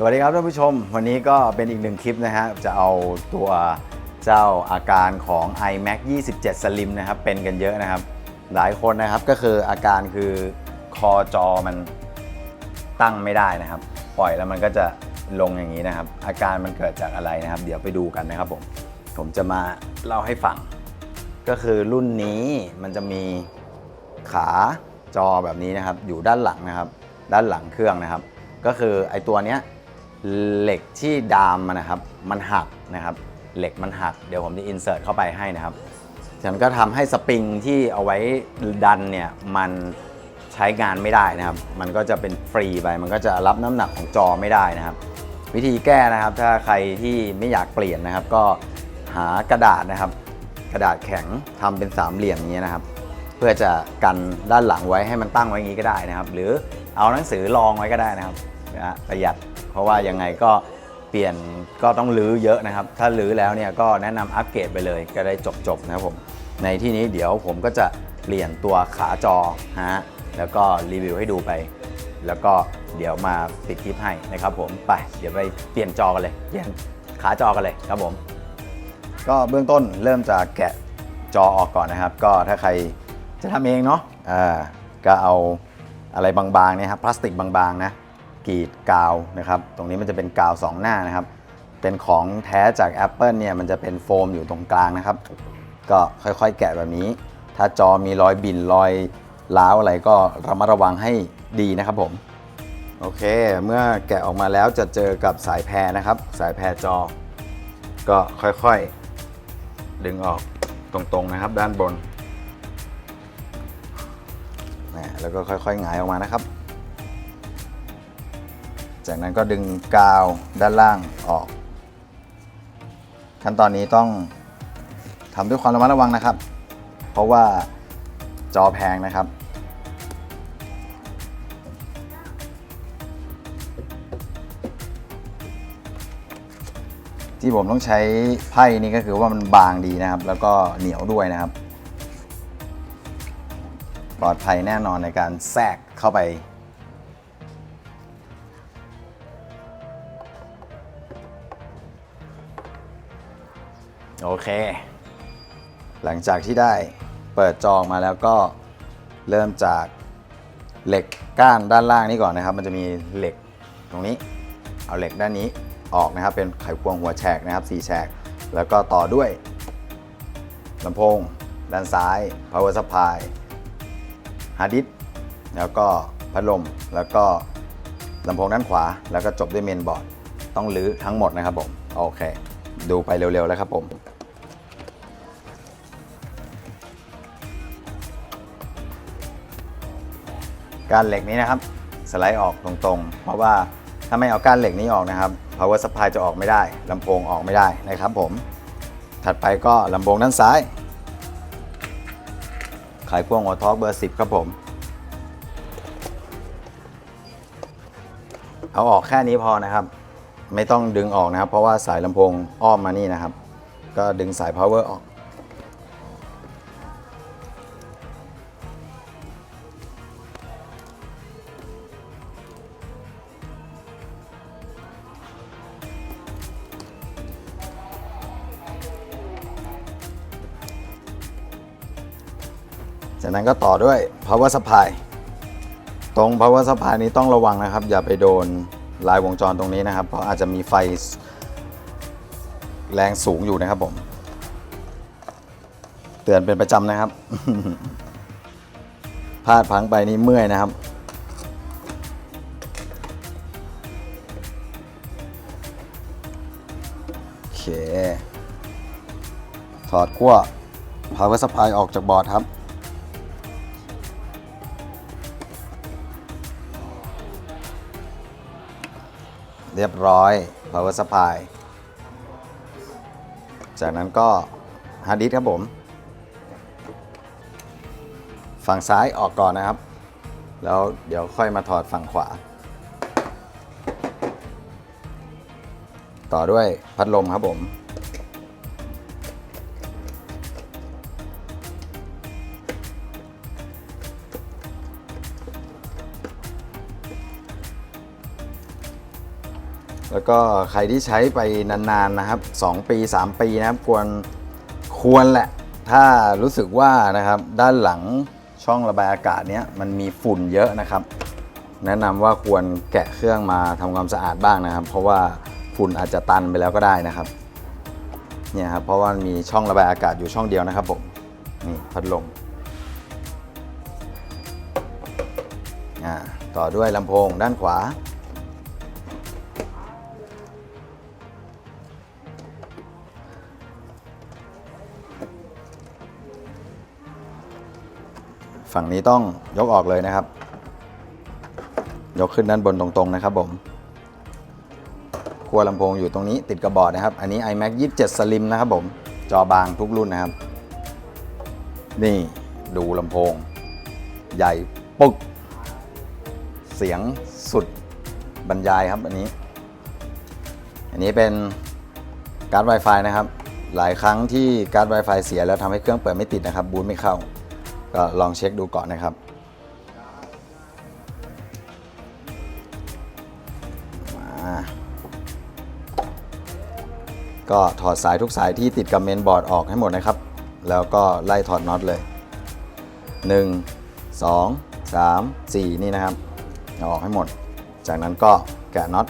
สวัสดีครับท่านผู้ชม วันนี้ก็เป็นอีกหนึ่งคลิปนะฮะจะเอาตัวเจ้าอาการของ iMac 27 Slim นะครับเป็นกันเยอะนะครับ หลายคนนะครับก็คืออาการคือคอจอมันตั้งไม่ได้นะครับ ปล่อยแล้วมันก็จะลงอย่างนี้นะครับ อาการมันเกิดจากอะไรนะครับ เดี๋ยวไปดูกันนะครับผมผมจะมาเล่าให้ฟัง ก็คือรุ่นนี้มันจะมีขาจอแบบนี้นะครับ อยู่ด้านหลังนะครับ ด้านหลังเครื่องนะครับ ก็คือไอตัวเนี้ย เหล็กที่ดามมันนะครับ มันหักนะครับ เหล็กมันหัก เดี๋ยวผมจะอินเสิร์ตเข้าไปให้นะครับฉันก็ทำให้สปริงที่เอาไว้ดันเนี่ยมันใช้งานไม่ได้นะครับ มันก็จะเป็นฟรีไป มันก็จะรับน้ำหนักของจอไม่ได้นะครับ วิธีแก้นะครับ ถ้าใครที่ไม่อยากเปลี่ยนนะครับ ก็หากระดาษนะครับ กระดาษแข็งทำเป็นสามเหลี่ยมอย่างนี้นะครับ เพื่อจะกันด้านหลังไว้ให้มันตั้งไว้อย่างนี้ก็ได้นะครับ หรือเอาหนังสือรองไว้ก็ได้นะครับนะประหยัด ราะว่ายังไงก็เปลี่ยนก็ต้องรื้อเยอะนะครับ ถ้ารื้อแล้วเนี่ยก็แนะนำอัปเกรดไปเลยก็ได้จบๆนะครับผม ในที่นี้เดี๋ยวผมก็จะเปลี่ยนตัวขาจอฮะแล้วก็รีวิวให้ดูไป แล้วก็เดี๋ยวมาปิดคลิปให้นะครับผมไปเดี๋ยวไปเปลี่ยนจอกันเลยเปลี่ยนขาจอกันเลยครับผม ก็เบื้องต้นเริ่มจากแกะจอออกก่อนนะครับ ก็ถ้าใครจะทำเองเนาะอ่าก็เอาอะไรบางๆเนี่ยครับพลาสติกบางๆนะ กรีดกาวนะครับ ตรงนี้มันจะเป็นกาวสองหน้านะครับ เป็นของแท้จาก Apple เนี่ยมันจะเป็นโฟมอยู่ตรงกลางนะครับ ก็ค่อยๆ แกะแบบนี้ ถ้าจอมีรอยบินรอยร้าวอะไรก็ระมัดระวังให้ดีนะครับผม โอเค เมื่อแกะออกมาแล้วจะเจอกับสายแพรนะครับ สายแพรจอ ก็ค่อยๆ ดึงออกตรงๆนะครับ ด้านบน แล้วก็ค่อยๆหงายออกมานะครับ จากนั้นก็ดึงกาวด้านล่างออก ขั้นตอนนี้ต้องทำด้วยความระมัดระวังนะครับ เพราะว่าจอแพงนะครับที่ผมต้องใช้ไพ่นี่ก็คือว่ามันบางดีนะครับ แล้วก็เหนียวด้วยนะครับ ปลอดภัยแน่นอนในการแทรกเข้าไป โอเค หลังจากที่ได้เปิดจอออกมาแล้วก็เริ่มจากเหล็กก้านด้านล่างนี้ก่อนนะครับ มันจะมีเหล็กตรงนี้ เอาเหล็กด้านนี้ออกนะครับ เป็นไขควงหัวแฉกนะครับ4แฉก แล้วก็ต่อด้วยลำโพง ด้านซ้าย power supply ฮาร์ดดิสแล้วก็พัดลม แล้วก็ลำโพงด้านขวา แล้วก็จบด้วยเมนบอร์ด ต้องรื้อทั้งหมดนะครับผม โอเค ดูไปเร็วๆแล้วครับผม ก้านเหล็กนี้นะครับ สไลด์ออกตรงๆ เพราะว่าถ้าไม่เอาก้านเหล็กนี้ออกนะครับ power supply จะออกไม่ได้ลำโพงออกไม่ได้นะครับผม ถัดไปก็ลำโพงด้านซ้ายไขควงหัวทอร์กเบอร์ 10 ครับผม เอาออกแค่นี้พอนะครับ ไม่ต้องดึงออกนะครับ เพราะว่าสายลำโพงอ้อมมานี่นะครับ ก็ดึงสาย power ออก จากนั้นก็ต่อด้วย power supply ตรง power supply นี้ต้องระวังนะครับ อย่าไปโดนลายวงจรตรงนี้นะครับ เพราะอาจจะมีไฟแรงสูงอยู่นะครับผม เตือนเป็นประจำนะครับ พลาดพังไปนี่เมื่อยนะครับ โอเค ถอดขั้ว power supply ออกจากบอร์ดครับ เรียบร้อย power supply จากนั้นก็ฮาร์ดดิสครับผม ฝั่งซ้ายออกก่อนนะครับ แล้วเดี๋ยวค่อยมาถอดฝั่งขวา ต่อด้วยพัดลมครับผม แล้วก็ใครที่ใช้ไปนานๆนะครับ 2 ปี 3 ปีนะครับควรควรแหละ ถ้ารู้สึกว่านะครับด้านหลังช่องระบายอากาศเนี้ยมันมีฝุ่นเยอะนะครับ แนะนำว่าควรแกะเครื่องมาทำความสะอาดบ้างนะครับ เพราะว่าฝุ่นอาจจะตันไปแล้วก็ได้นะครับเนี่ยครับเพราะว่ามีช่องระบายอากาศอยู่ช่องเดียวนะครับผมนี่พัดลมอ่าต่อด้วยลำโพงด้านขวา ฝั่งนี้ต้องยกออกเลยนะครับ ยกขึ้นด้านบนตรงๆนะครับผมขั้วลำโพงอยู่ตรงนี้ติดกับบอร์ดนะครับ อันนี้ iMac 27 Slim นะครับผม จอบางทุกรุ่นนะครับ นี่ดูลำโพง ใหญ่ปึก เสียงสุดบรรยายครับอันนี้ อันนี้เป็นการ์ด Wi-Fi นะครับ หลายครั้งที่การ์ด Wi-Fi เสียแล้วทำให้เครื่องเปิดไม่ติดนะครับ บูตไม่เข้า ก็ลองเช็คดูก่อนนะครับมาก็ถอดสายทุกสายที่ติดกับเมนบอร์ดออกให้หมดนะครับ แล้วก็ไล่ถอดน็อตเลย 1 2 3 4 นี่นะครับ ออกให้หมด จากนั้นก็แกะน็อต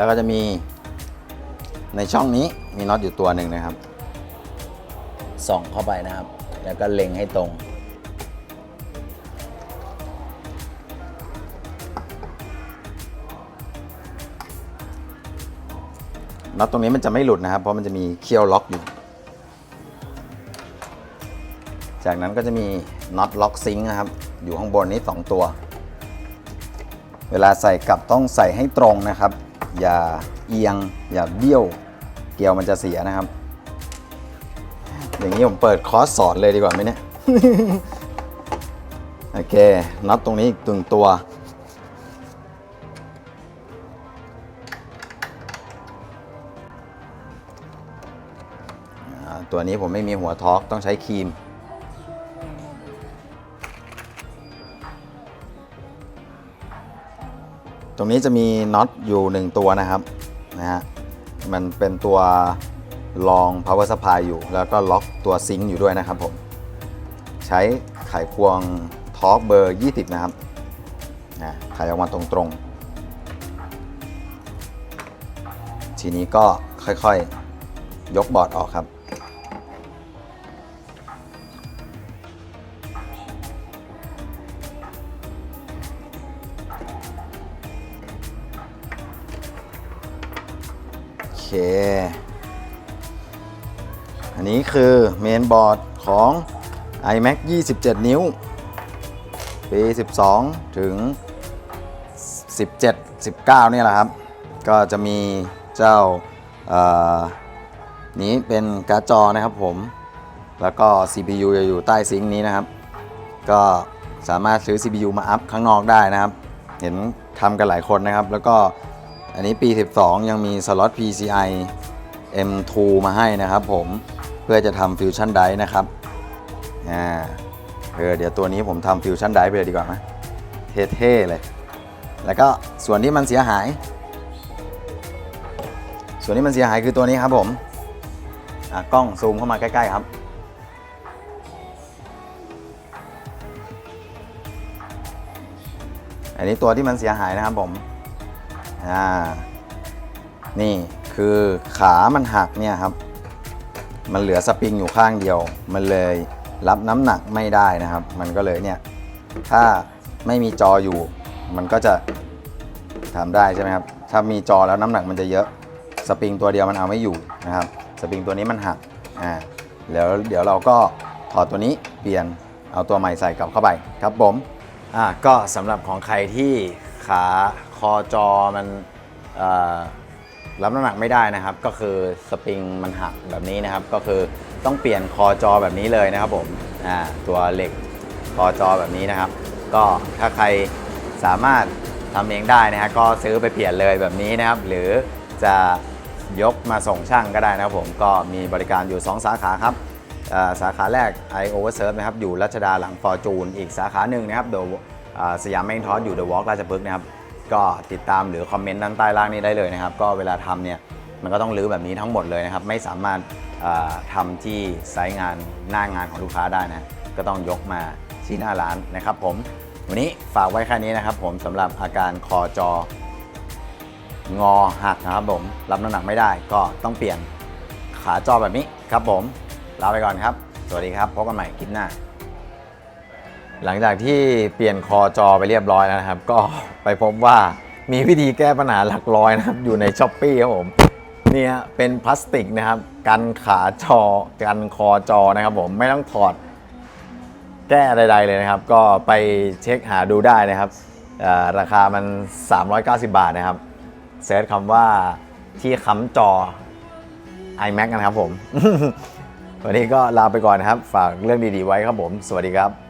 แล้วก็จะมีในช่องนี้มีน็อตอยู่ตัวหนึ่งนะครับ ส่องเข้าไปนะครับ แล้วก็เล็งให้ตรง น็อตตรงนี้มันจะไม่หลุดนะครับ เพราะมันจะมีเคี่ยวล็อกอยู่ จากนั้นก็จะมีน็อตล็อกซิงค์นะครับ อยู่ข้างบนนี้ 2 ตัว เวลาใส่กลับต้องใส่ให้ตรงนะครับ อย่าเอียง อย่าเบี้ยว เกลียวมันจะเสียนะครับ อย่างนี้ผมเปิดคอร์สสอนเลยดีกว่าไหมเนี่ย โอเคน็อตรงนี้อีกตึงตัว ตัวนี้ผมไม่มีหัวทอกต้องใช้ครีม รงนี้จะมีน็อตอยู่ 1 ตัวนะครับนะฮะมันเป็นตัวรอง power supply อยู่ แล้วก็ล็อกตัวซิงค์อยู่ด้วยนะครับผม ใช้ไขควงทอร์กเบอร์ 20 นะครับนะไขออกมาตรงๆ ทีนี้ก็ค่อยๆ ยกบอร์ดออกครับ อเคอันนี้คือเมนบอร์ดของ iMac 27 นิ้ว ปี 12 ถึง 17 19 เนี่ยแหละครับ ก็จะมีเจ้านี้เป็นการ์ดจอนะครับผม แล้วก็ CPU จะอยู่ใต้ซิงค์นี้นะครับ ก็สามารถซื้อ CPU มาอัพข้างนอกได้นะครับ เห็นทำกันหลายคนนะครับ แล้วก็ อันนี้ปี 12 ยังมีสล็อต PCI M2 มาให้นะครับผมเพื่อจะทำฟิวชั่นไดนะครับอ่าเออเดี๋ยวตัวนี้ผมทำฟิวชั่นไดไปเลยดีกว่าไหมเท่ๆเลย แล้วก็ส่วนที่มันเสียหาย ส่วนที่มันเสียหายคือตัวนี้ครับผมอะกล้องซูมเข้ามาใกล้ ๆ ครับ อันนี้ตัวที่มันเสียหายนะครับผม อ่านี่คือขามันหักเนี่ยครับ มันเหลือสปริงอยู่ข้างเดียว มันเลยรับน้ำหนักไม่ได้นะครับ มันก็เลยเนี่ย ถ้าไม่มีจออยู่ มันก็จะทำได้ใช่ไหมครับ ถ้ามีจอแล้วน้ำหนักมันจะเยอะ สปริงตัวเดียวมันเอาไม่อยู่นะครับ สปริงตัวนี้มันหัก อ่า แล้วเดี๋ยวเราก็ถอดตัวนี้เปลี่ยน เอาตัวใหม่ใส่กลับเข้าไปครับผม อ่า ก็สำหรับของใครที่ขา คอจอมันรับน้ำหนักไม่ได้นะครับ ก็คือสปริงมันหักแบบนี้นะครับ ก็คือต้องเปลี่ยนคอจอแบบนี้เลยนะครับผมตัวเหล็กคอจอแบบนี้นะครับ ก็ถ้าใครสามารถทำเองได้นะฮะก็ซื้อไปเปลี่ยนเลยแบบนี้นะครับ หรือจะยกมาส่งช่างก็ได้นะครับผมก็มีบริการอยู่ 2 สาขาครับสาขาแรก i Overserve นะครับอยู่รัชดาหลังฟอร์จูนอีกสาขาหนึ่งนะครับเดอะสยามแมงทอสอยู่เดอะวอล์กราชพฤกษ์นะครับ ก็ติดตามหรือคอมเมนต์ด้านใต้ล่างนี้ได้เลยนะครับ ก็เวลาทำเนี่ยมันก็ต้องรื้อแบบนี้ทั้งหมดเลยนะครับ ไม่สามารถอ่าทำที่ไซต์งานหน้างานของลูกค้าได้นะ ก็ต้องยกมาที่หน้าร้านนะครับ ผมวันนี้ฝากไว้แค่นี้นะครับ ผมสำหรับอาการคอจองอหักนะครับผมรับน้ำหนักไม่ได้ก็ต้องเปลี่ยนขาจอแบบนี้ครับผมลาไปก่อนครับ สวัสดีครับพบกันใหม่คลิปหน้า หลังจากที่เปลี่ยนคอจอไปเรียบร้อยแล้วนะครับ ก็ไปพบว่ามีวิธีแก้ปัญหาหลักร้อยนะครับ อยู่ในช้อปปี้ครับผมเนี่ยเป็นพลาสติกนะครับ กันขาจอกันคอจอนะครับผมไม่ต้องถอดแก้ใดๆเลยนะครับ ก็ไปเช็คหาดูได้นะครับราคามัน 390 บาทนะครับเซิร์ชคำว่าที่ค้ำจอ iMac นะครับผม วันนี้ก็ลาไปก่อนนะครับ ฝากเรื่องดีๆไว้ครับผม สวัสดีครับ